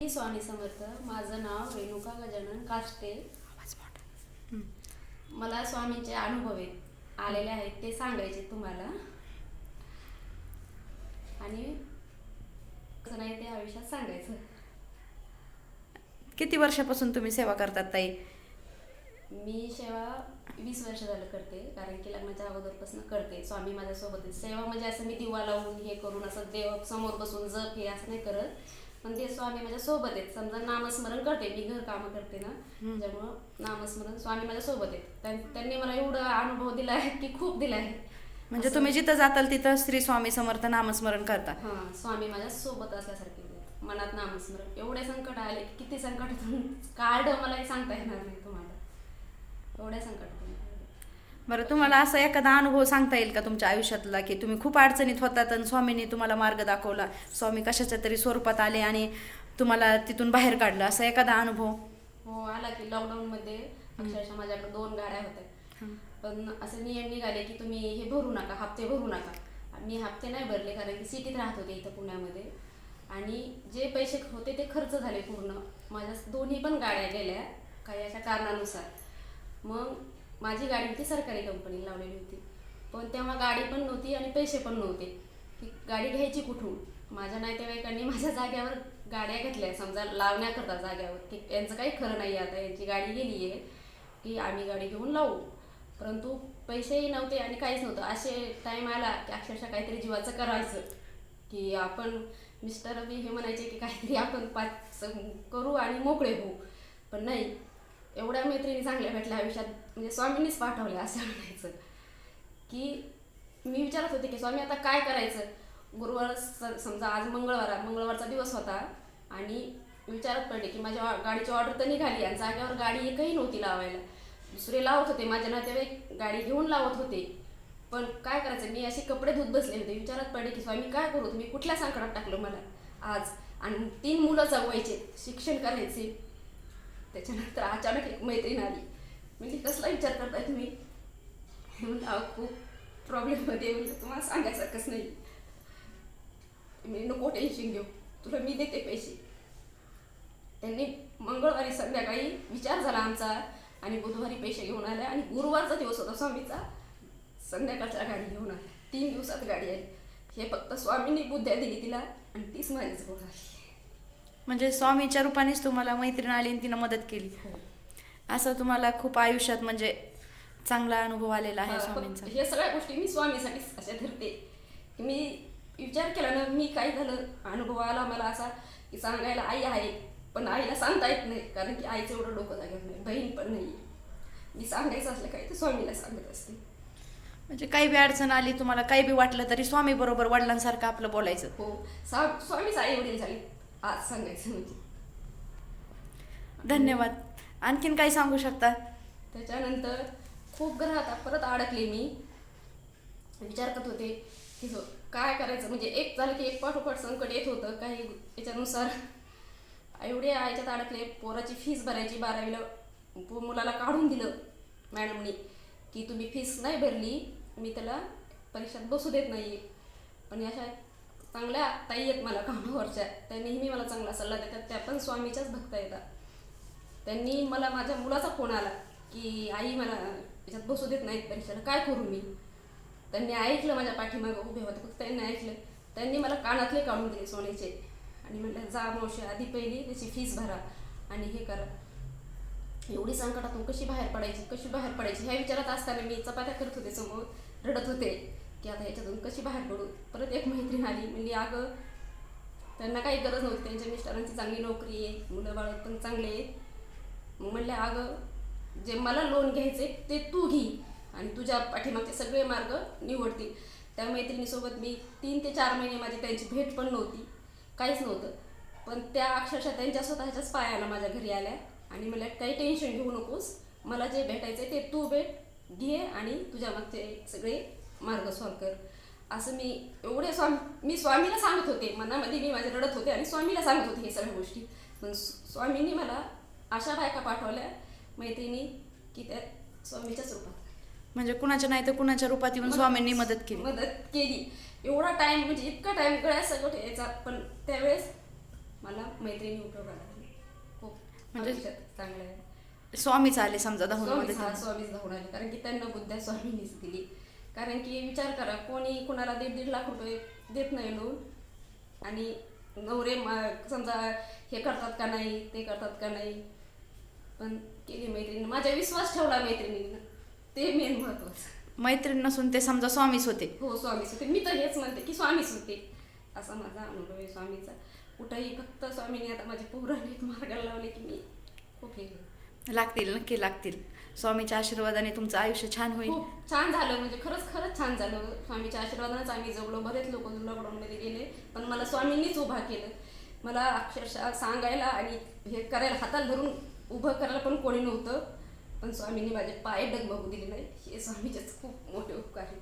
मी स्वामी समर्थ. माझं नाव रेणुका गजानन काष्टे. मला स्वामींचे अनुभव आहेत आलेले आहेत ते सांगायचे तुम्हाला. आणि कसं नाही ते आयुष्यात सांगायचं. किती वर्षापासून तुम्ही सेवा करतात ताई? मी सेवा वीस वर्ष झालं करते कारण की लग्नाच्या अगोदरपासून करते. स्वामी माझ्यासोबत आहेत. सेवा म्हणजे असं मी दिवा लावून हे करून असं देव समोर बसून जप हे असं नाही करत. पण ते स्वामी माझ्या सोबत आहेत. समजा नामस्मरण करते मी घर कामं करते ना त्यामुळं नामस्मरण स्वामी माझ्या सोबत आहेत. त्यां- त्यांनी मला एवढा अनुभव दिला आहे की खूप दिला आहे. म्हणजे तुम्ही जिथं जाताल तिथं श्री स्वामी समर्थ नामस्मरण करता. हा स्वामी माझ्या सोबत असल्यासारखे आहेत. मनात नामस्मरण. एवढे संकट आले की किती संकटातून काढलं मला हे सांगता येणार नाही तुम्हाला. एवढ्या काढलं. बरं तुम्हाला असा एखादा अनुभव सांगता येईल का तुमच्या आयुष्यातला की तुम्ही खूप अडचणीत होतात आणि स्वामींनी तुम्हाला मार्ग दाखवला? स्वामी कशाच्या तरी स्वरूपात आले आणि तुम्हाला तिथून बाहेर काढलं? असा एखादा अनुभव? हो आला की लॉकडाऊन मध्ये अक्षरशः माझ्याकडे दोन गाड्या होत्या. पण असे नियम निघाले की तुम्ही हे भरू नका हप्ते भरू नका. मी हप्ते नाही भरले कारण की सिटीत राहत होते इथं पुण्यामध्ये. आणि जे पैसे होते ते खर्च झाले पूर्ण. माझ्या दोन्ही पण गाड्या गेल्या काही अशा कारणानुसार. मग माझी गाडी होती सरकारी कंपनी लावलेली होती. पण तेव्हा गाडी पण नव्हती आणि पैसे पण नव्हते. की गाडी घ्यायची कुठून? माझ्या नातेवाईकांनी माझ्या जाग्यावर गाड्या घेतल्या. समजा लावण्याकरता जाग्यावर. की यांचं काही खरं नाही आता यांची गाडी गेली आहे की आम्ही गाडी घेऊन लावू. परंतु पैसेही नव्हते आणि काहीच नव्हतं. असे टाईम आला की अक्षरशः काहीतरी जीवाचं करायचं. की आपण मिस्टर बी हे म्हणायचे की काहीतरी आपण पाच करू आणि मोकळे होऊ. पण नाही. एवढ्या मैत्रिणी चांगल्या भेटल्या आयुष्यात. म्हणजे स्वामींनीच पाठवल्या असं म्हणायचं. की मी विचारत होते की स्वामी आता काय करायचं? गुरुवार समजा आज मंगळवार मंगळवारचा दिवस होता आणि विचारत पडले की माझ्या गाडीची ऑर्डर तर निघाली आणि जागेवर गाडी एकही नव्हती लावायला. दुसरे लावत होते माझ्या नातेवाईक गाडी घेऊन लावत होते. पण काय करायचं? मी असे कपडे धुत बसले होते. विचारात पडले की स्वामी काय करू? तुम्ही कुठल्या संकटात टाकलं मला आज? आणि तीन मुलं जगवायचे शिक्षण करायचे त्याच्यानंतर अचानक एक मैत्रीण आली. म्हणजे कसला विचार करताय तुम्ही? म्हणलं अहो खूप प्रॉब्लेममध्ये म्हणजे तुम्हाला सांगायसारखंच नाही. मी नको टेन्शन घेऊ. तुला मी देते पैसे. त्यांनी मंगळवारी संध्याकाळी विचार झाला आमचा आणि बुधवारी पैसे घेऊन आले आणि गुरुवारचा दिवस होता स्वामीचा. संध्याकाळच्या गाडी घेऊन आल्या. तीन दिवसात गाडी आली. हे फक्त स्वामींनी बुद्ध्या दिली तिला आणि तीच माझीच आली. म्हणजे स्वामीच्या रूपानेच तुम्हाला मैत्रीण आली आणि तिनं मदत केली. असं तुम्हाला खूप आयुष्यात म्हणजे चांगला अनुभव आलेला आहे हा, स्वामींचा. हे सगळ्या गोष्टी मी स्वामीसाठीच अशा धरते की मी विचार केला ना मी काय झालं? अनुभव आला मला असा की सांगायला आई आहे पण आईला सांगता येत नाही कारण की आईचं एवढं डोकं जागेवर नाही बहीण पण नाही मी सांगायचं असलं काय तर स्वामीला सांगत असते. म्हणजे काही बी अडचण आली तुम्हाला काही बी वाटलं तरी स्वामी बरोबर वडिलांसारखं आपलं बोलायचं. हो स्वामीच आई वडील झाले. आज सांगायचं म्हणजे. धन्यवाद. आणखीन काही सांगू शकता? त्याच्यानंतर खूप ग्रहात परत अडकले मी. विचार करत होते की जो काय करायचं? म्हणजे एक झालं की एक पाठोपाठ संकट येत होतं. काही याच्यानुसार एवढे याच्यात अडकले पोराची फीस भरायची बारावीला मुलाला काढून दिलं मॅडमनी की तुम्ही फीस नाही भरली मी त्याला परीक्षेत बसू देत नाही पण अशा चांगल्या ताई आहेत मला कामावरच्या. त्या नेहमी मला चांगला सल्ला देतात. त्या पण स्वामीच्याच भक्त येतात. त्यांनी मला माझ्या मुलाचा फोन आला की आई मला याच्यात बसू देत नाहीत परीक्षेला. काय करू मी? त्यांनी ऐकलं माझ्या पाठीमागं उभे होते. फक्त त्यांनी ऐकलं. त्यांनी मला कानातले काढून दिले सोन्याचे. आणि म्हटलं जा मावशी आधी पहिली त्याची फीस भरा आणि हे करा. एवढी संकटातून कशी बाहेर पडायची? कशी बाहेर पडायची? ह्या विचारात असताना मी चपात्या करत होते समोर रडत होते. की आता ह्याच्यातून कशी बाहेर पडू? परत एक मैत्रीण आली. म्हणजे अगं त्यांना काही गरज नव्हती. त्यांच्या मिस्टरांची चांगली नोकरी आहे. मुलं बाळ पण चांगले आहेत. मग म्हणलं अगं जे मला लोन घ्यायचे ते तू घे आणि तुझ्या पाठीमागचे सगळे मार्ग निवडतील. त्या मैत्रिणीसोबत मी तीन ते चार महिने माझी त्यांची भेट पण नव्हती. काहीच नव्हतं. पण त्या अक्षरशः त्यांच्या स्वतःच्याच पायाला माझ्या घरी आल्या आणि मला काही टेन्शन घेऊ नकोस. मला जे भेटायचं ते तू भेट घे आणि तुझ्या मागचे सगळे मार्ग सॉल्व कर. असं मी एवढे स्वामी मी स्वामीला सांगत होते. मनामध्ये मी माझे रडत होते आणि स्वामीला सांगत होते हे सगळ्या गोष्टी. पण स्व- स्वामींनी मला अशा बायका पाठवल्या मैत्रिणी की त्या स्वामीच्याच रूपात म्हणजे कुणाच्या नाही तर कुणाच्या रूपात येऊन स्वामींनी मदत केली. मदत केली. एवढा टाइम म्हणजे इतका टाइम गळ्या सगळं यायचा पण त्यावेळेस मला मैत्रिणी उपयोगाला आली. खूप म्हणजे- चांगलं आहे. स्वामीच आले समजा हा स्वामीच धावून आले. कारण की त्यांना बुद्ध्या स्वामींनीच दिली. कारण की विचार करा कोणी कुणाला दीड दीड लाख रुपये देत नाही लोन. आणि नवरे समजा हे करतात का नाही ते करतात का नाही पण केली मैत्रिणी. माझा विश्वास ठेवला मैत्रिणीनं. ते मेन महत्वाचं. मैत्रीण नसून ते समजा स्वामीच होते. हो स्वामीच होते. मी तर हेच म्हणते की स्वामीच होते. असा माझा अनुभव आहे स्वामीचा. कुठंही फक्त स्वामीने आता माझे पौराणिक मार्गाला लावले की मी खूप हे. लागतील नक्की लागतील. स्वामीच्या आशीर्वादाने तुमचं आयुष्य छान होईल. खूप छान झालं म्हणजे खरंच खरंच छान झालं. स्वामीच्या आशीर्वादानेच आम्ही जगलो बरेच लोक लॉकडाऊनमध्ये गेले. पण मला स्वामींनीच उभा केलं. मला अक्षरशः सांगायला आणि हे करायला हाताला धरून उभं करायला पण कोणी नव्हतं. पण स्वामींनी माझे पाय डगमगू दिले नाही. हे स्वामीचेच खूप मोठे उपकार आहेत.